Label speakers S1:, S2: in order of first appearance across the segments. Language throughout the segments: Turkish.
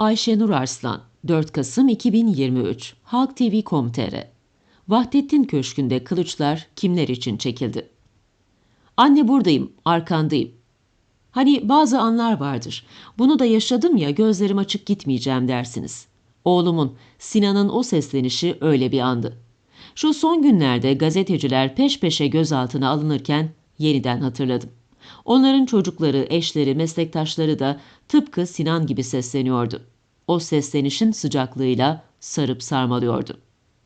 S1: Ayşe Nur Arslan 4 Kasım 2023 Halk TV.com.tr Vahdettin Köşkü'nde kılıçlar kimler için çekildi? Anne buradayım, arkandayım. Hani bazı anlar vardır. Bunu da yaşadım ya gözlerim açık gitmeyeceğim dersiniz. Oğlumun, Sinan'ın o seslenişi öyle bir andı. Şu son günlerde gazeteciler peş peşe gözaltına alınırken yeniden hatırladım. Onların çocukları, eşleri, meslektaşları da tıpkı Sinan gibi sesleniyordu. O seslenişin sıcaklığıyla sarıp sarmalıyordu.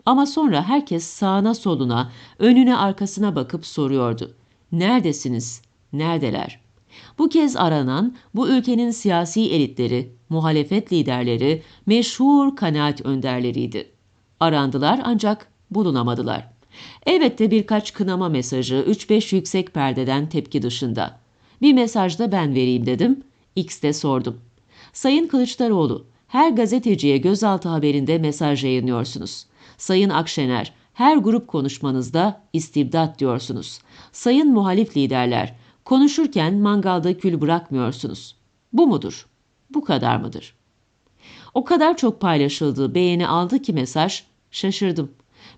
S1: Ama sonra herkes sağına soluna, önüne arkasına bakıp soruyordu. Neredesiniz? Neredeler? Bu kez aranan bu ülkenin siyasi elitleri, muhalefet liderleri, meşhur kanaat önderleriydi. Arandılar ancak bulunamadılar. Elbette birkaç kınama mesajı 3-5 yüksek perdeden tepki dışında. Bir mesajda ben vereyim dedim. X'te sordum. Sayın Kılıçdaroğlu, her gazeteciye gözaltı haberinde mesaj yayınlıyorsunuz. Sayın Akşener, her grup konuşmanızda istibdat diyorsunuz. Sayın muhalif liderler, konuşurken mangalda kül bırakmıyorsunuz. Bu mudur? Bu kadar mıdır? O kadar çok paylaşıldı, beğeni aldı ki mesaj, şaşırdım.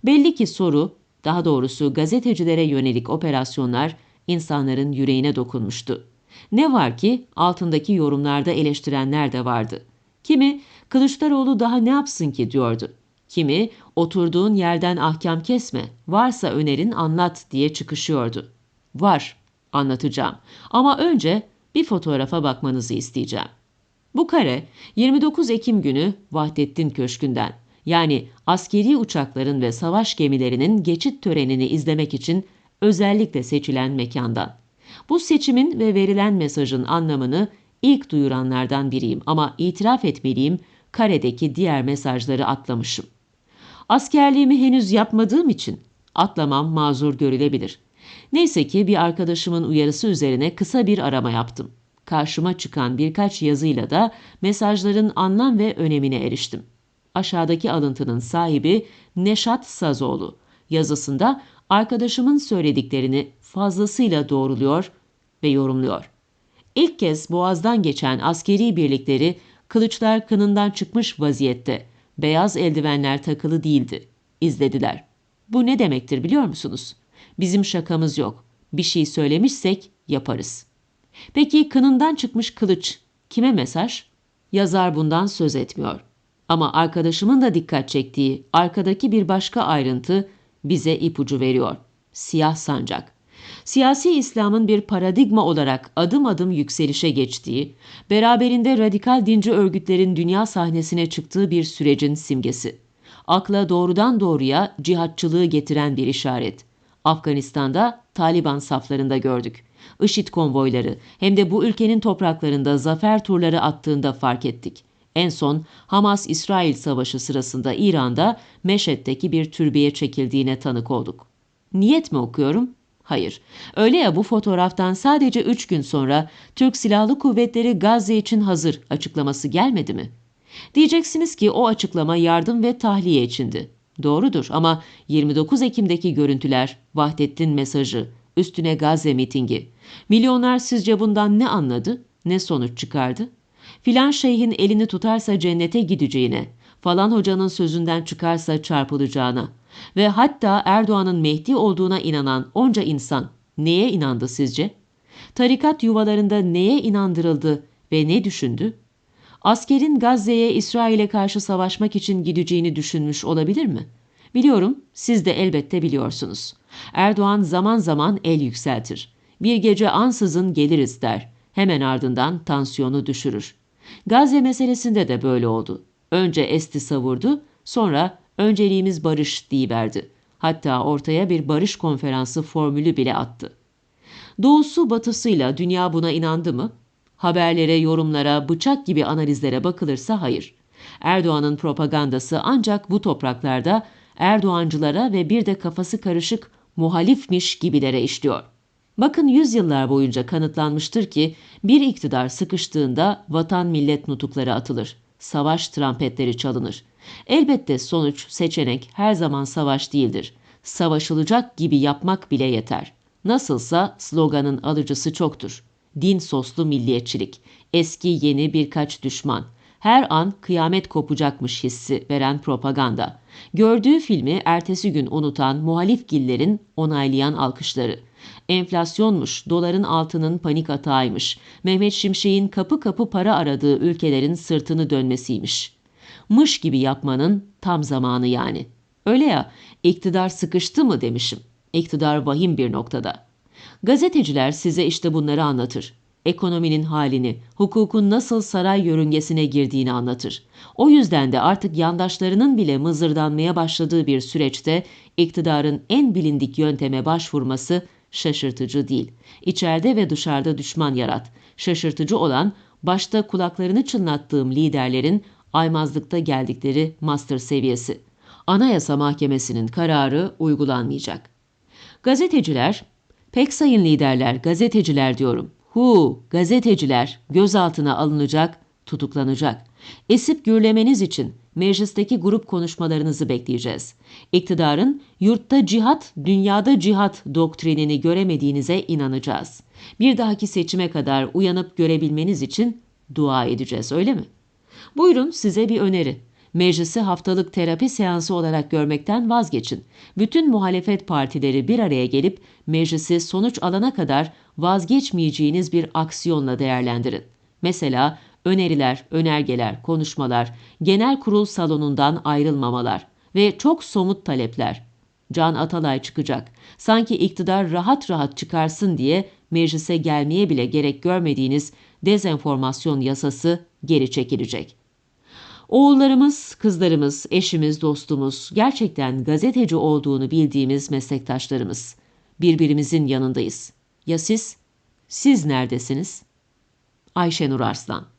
S1: Belli ki soru, daha doğrusu gazetecilere yönelik operasyonlar insanların yüreğine dokunmuştu. Ne var ki altındaki yorumlarda eleştirenler de vardı. Kimi Kılıçdaroğlu daha ne yapsın ki diyordu. Kimi oturduğun yerden ahkam kesme, varsa önerin anlat diye çıkışıyordu. Var, anlatacağım. Ama önce bir fotoğrafa bakmanızı isteyeceğim. Bu kare 29 Ekim günü Vahdettin Köşkü'nden yani askeri uçakların ve savaş gemilerinin geçit törenini izlemek için özellikle seçilen mekandan. Bu seçimin ve verilen mesajın anlamını ilk duyuranlardan biriyim ama itiraf etmeliyim karedeki diğer mesajları atlamışım. Askerliğimi henüz yapmadığım için atlamam mazur görülebilir. Neyse ki bir arkadaşımın uyarısı üzerine kısa bir arama yaptım. Karşıma çıkan birkaç yazıyla da mesajların anlam ve önemine eriştim. Aşağıdaki alıntının sahibi Neşat Sazoğlu. Yazısında arkadaşımın söylediklerini fazlasıyla doğruluyor ve yorumluyor. İlk kez boğazdan geçen askeri birlikleri kılıçlar kınından çıkmış vaziyette, beyaz eldivenler takılı değildi. İzlediler. Bu ne demektir biliyor musunuz? Bizim şakamız yok. Bir şey söylemişsek yaparız. Peki kınından çıkmış kılıç kime mesaj? Yazar bundan söz etmiyor. Ama arkadaşımın da dikkat çektiği arkadaki bir başka ayrıntı bize ipucu veriyor. Siyah sancak. Siyasi İslam'ın bir paradigma olarak adım adım yükselişe geçtiği, beraberinde radikal dinci örgütlerin dünya sahnesine çıktığı bir sürecin simgesi. Akla doğrudan doğruya cihatçılığı getiren bir işaret. Afganistan'da Taliban saflarında gördük. IŞİD konvoyları hem de bu ülkenin topraklarında zafer turları attığında fark ettik. En son Hamas-İsrail savaşı sırasında İran'da Meşet'teki bir türbeye çekildiğine tanık olduk. Niyet mi okuyorum? Hayır. Öyle ya bu fotoğraftan sadece 3 gün sonra Türk Silahlı Kuvvetleri Gazze için hazır açıklaması gelmedi mi? Diyeceksiniz ki o açıklama yardım ve tahliye içindi. Doğrudur ama 29 Ekim'deki görüntüler, Vahdettin mesajı, üstüne Gazze mitingi. Milyonlar sizce bundan ne anladı, ne sonuç çıkardı? Filan şeyhin elini tutarsa cennete gideceğine, falan hocanın sözünden çıkarsa çarpılacağına ve hatta Erdoğan'ın Mehdi olduğuna inanan onca insan neye inandı sizce? Tarikat yuvalarında neye inandırıldı ve ne düşündü? Askerin Gazze'ye İsrail'e karşı savaşmak için gideceğini düşünmüş olabilir mi? Biliyorum, siz de elbette biliyorsunuz. Erdoğan zaman zaman el yükseltir. Bir gece ansızın geliriz der. Hemen ardından tansiyonu düşürür. Gazze meselesinde de böyle oldu. Önce esti savurdu, sonra önceliğimiz barış diyiverdi. Hatta ortaya bir barış konferansı formülü bile attı. Doğusu batısıyla dünya buna inandı mı? Haberlere, yorumlara, bıçak gibi analizlere bakılırsa hayır. Erdoğan'ın propagandası ancak bu topraklarda Erdoğancılara ve bir de kafası karışık muhalifmiş gibilere işliyor. Bakın yüzyıllar boyunca kanıtlanmıştır ki bir iktidar sıkıştığında vatan millet nutukları atılır. Savaş trampetleri çalınır. Elbette sonuç, seçenek her zaman savaş değildir. Savaşılacak gibi yapmak bile yeter. Nasılsa sloganın alıcısı çoktur. Din soslu milliyetçilik, eski yeni birkaç düşman, her an kıyamet kopacakmış hissi veren propaganda. Gördüğü filmi ertesi gün unutan muhalif gillerin onaylayan alkışları. Enflasyonmuş, doların altının panik atağıymış, Mehmet Şimşek'in kapı kapı para aradığı ülkelerin sırtını dönmesiymiş. Mış gibi yapmanın tam zamanı yani. Öyle ya, iktidar sıkıştı mı demişim. İktidar vahim bir noktada. Gazeteciler size işte bunları anlatır. Ekonominin halini, hukukun nasıl saray yörüngesine girdiğini anlatır. O yüzden de artık yandaşlarının bile mızırdanmaya başladığı bir süreçte iktidarın en bilindik yönteme başvurması şaşırtıcı değil. İçeride ve dışarıda düşman yarat. Şaşırtıcı olan başta kulaklarını çınlattığım liderlerin aymazlıkta geldikleri master seviyesi. Anayasa Mahkemesi'nin kararı uygulanmayacak. Gazeteciler, pek sayın liderler, gazeteciler diyorum. Hu, gazeteciler gözaltına alınacak, tutuklanacak. Esip gürlemeniz için meclisteki grup konuşmalarınızı bekleyeceğiz. İktidarın yurtta cihat, dünyada cihat doktrinini göremediğinize inanacağız. Bir dahaki seçime kadar uyanıp görebilmeniz için dua edeceğiz öyle mi? Buyurun size bir öneri. Meclisi haftalık terapi seansı olarak görmekten vazgeçin. Bütün muhalefet partileri bir araya gelip meclisi sonuç alana kadar vazgeçmeyeceğiniz bir aksiyonla değerlendirin. Mesela öneriler, önergeler, konuşmalar, genel kurul salonundan ayrılmamalar ve çok somut talepler. Can Atalay çıkacak. Sanki iktidar rahat rahat çıkarsın diye meclise gelmeye bile gerek görmediğiniz dezenformasyon yasası geri çekilecek. Oğullarımız, kızlarımız, eşimiz, dostumuz, gerçekten gazeteci olduğunu bildiğimiz meslektaşlarımız. Birbirimizin yanındayız. Ya siz? Siz neredesiniz? Ayşenur Arslan